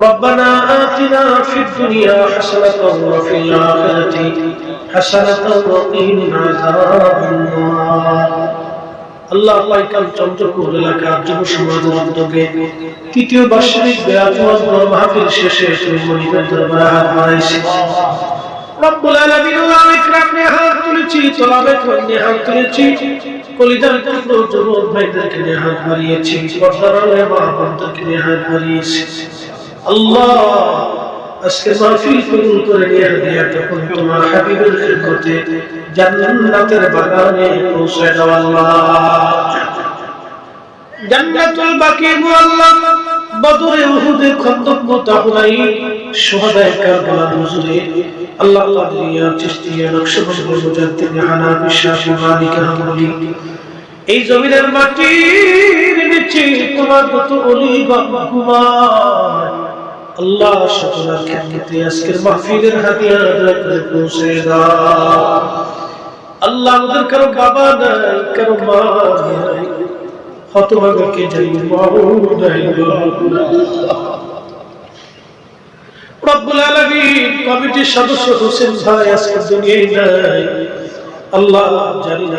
ربنا آتنا في الدنيا حسنة وفي الآخرة حسنة وقنا عذاب النار আল্লাহ পাইকাল চন্দ্রপুর এলাকার যুব সমাজের উদ্যোগে তৃতীয় বার্ষিক বেয়াতুয়াজ মাহফিল শেষে তুমি মনিবের দরবারে হাত বাড়াইছি রব্বুল আলামিন আল্লাহ ইকরাম নিয়ে হাত তুলেছি তোলাবে নিয়ে হাত তুলেছি কলিদার টুকরো যুবক ভাইদেরকে নিয়ে হাত বাড়িয়েছি পর্দার আলে মা বোনদেরকে নিয়ে হাত বাড়িয়েছি আল্লাহ, আজকে মাহফিল কবুল করে নিয়ে হাদিয়া তখন তোমার হাবিবের খিদমতে জান্নাতের বাগানে পৌঁছে দাও আল্লাহ। জান্নাতুল বাকি আল্লাহ, বদরে উহুদে খন্দক মুতাহুরাই শুহাদায়ে কারবালার হুজুরে আল্লাহ কাদরিয়া চিশতিয়া নকশবন্দ, মুজাদ্দিদ হানাফি শাফি মালিক হাম্বলি এই জমিনের মাটির নিচে তোমার কত অলি ঘুমায় আল্লাহ সকলের খেদমতে আজকের মাহফিলের দয়া করে পৌঁছে দাও। আল্লাহ আমাদের কারও বাবা নাই, কারও মা নাই হতভাগকে যাই মাও নাই। রব্বুল আলামিন কমিটির সদস্য হোসেন ভাই আজকে দুনিয়ায় নাই। আল্লাহ জানি না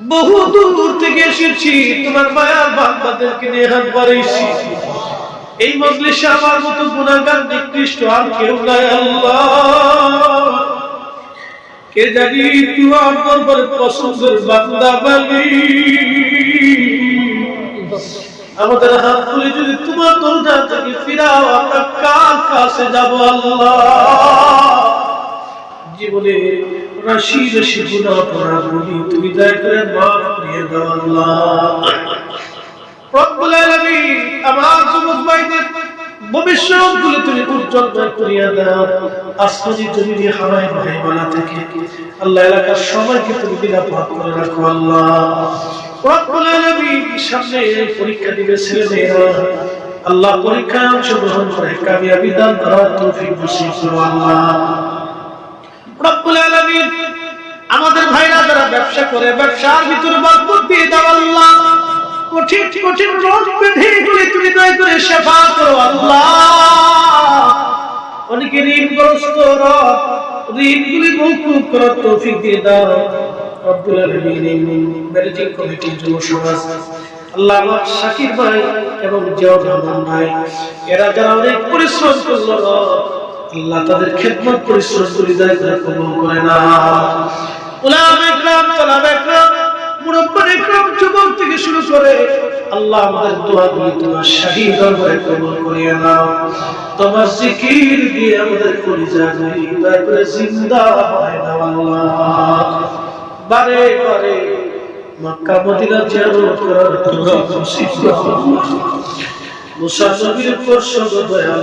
বহু দূর থেকে এসেছি। তোমার মায়ার বান্দাদেরকে নিয়ে হাত বাড়াইছি। এই মজলিসে আমার মতো গুণাগার, নিকৃষ্ট আর কেউ নাই, আল্লাহ। কে জানি তোমার দরবারে পছন্দের বান্দা বালি আমাদের হাত তুলে যদি তোমার দরজা থেকে ফিরাও, আমরা কার কাছে যাব, আল্লাহ? জীবনে তুমি দয়া করে মাফ ভবিষ্যৎ গুলো তুমি উজ্জ্বল আল্লাহ এলাকার সবাইকে তুমি নিরাপদ করে রাখো আল্লাহ। রব্বুল আলামিন সামনে পরীক্ষা দিবে ছেলে মেয়েরা। আল্লাহ পরীক্ষায় অংশগ্রহণ করে কামিয়াবি দান করার তৌফিক নসিব আল্লাহ। আমাদের ভাইরা যারা ব্যবসা করে, ব্যবসার ভিতরে বরকত দিয়ে দাও আল্লাহ। কঠিন কঠিন রোগ করে করো আল্লাহ। অনেকে করার তৌফিক দিয়ে দাও। আল্লাহ শাকির ভাই এবং জিয়াউর ভাই, এরা যারা অনেক পরিশ্রম করল আল্লাহ তাদের খেদমত পরিশ্রম করে দয়া করে কবুল করে না। উলামা ইকরাম, তালাবা ইকরাম মুরব্বিন ইকরাম, যুবক থেকে শুরু করে আল্লাহ আমাদের দোয়াগুলি তোমার শাহী দরবারে কবুল করিয়ে নাও। তোমার জিকির দিয়ে আমাদের কলিজাগুলি দয়া করে জিন্দা হয় দাও আল্লাহ। বারে বারে মক্কা, মদিনা জিয়ারত করার তৌফিক মুসা নবীর উপর সব দয়াল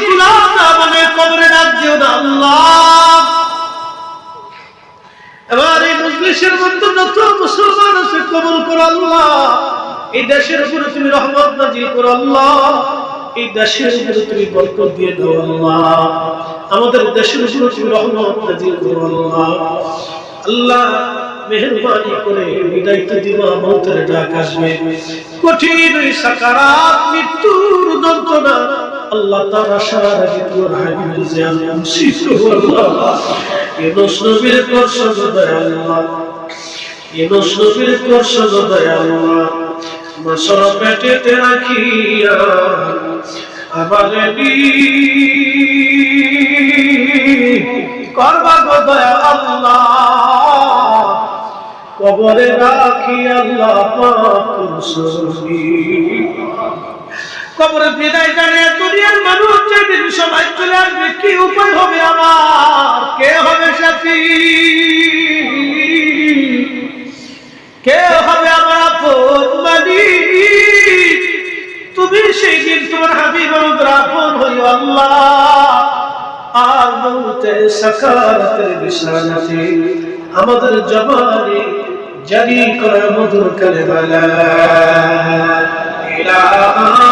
গুলাম না কবরে না আল্লাহ। এবার এই মধ্যে যত মুসলমান আছে আল্লাহ। এই দেশের উপরে তুমি রহমত নাজিল আল্লাহ। এই দেশের উপরে তুমি বরকত দিয়ে দাও আল্লাহ। আমাদের দেশের উপরে তুমি রহমত নাজিল করো আল্লাহ। আল্লাহ মেহরবানি করে বিদায় দিবা ডাক আসবে। কঠিন সাকারাত যন্ত্রণা আল্লাহ তার আগে তোমার হাবিবের জিয়ান করো আল্লাহ এ নবীর দর্শন দেয় আল্লাহ। এ নবীর দর্শন দেয় আল্লাহ। মাসর পেটেতে রাখিয়া করবা গো দয়া আল্লাহ। কবরে রাখি আল্লাহ সুনি কবরে বিদায় জানে দুনিয়ার মানুষ যেদিন সবাই চলে আসবে, কি উপায় হবে আমার? কে হবে সাথী? কে হবে আমার আপন তুমি সেই দিন তোমার হাবিব আপন হইও আল্লাহ। আর মৌতে সাকারাতের বিছানাতে আমাদের জবানে জারি করা মধুর কালেমা লা ইলাহা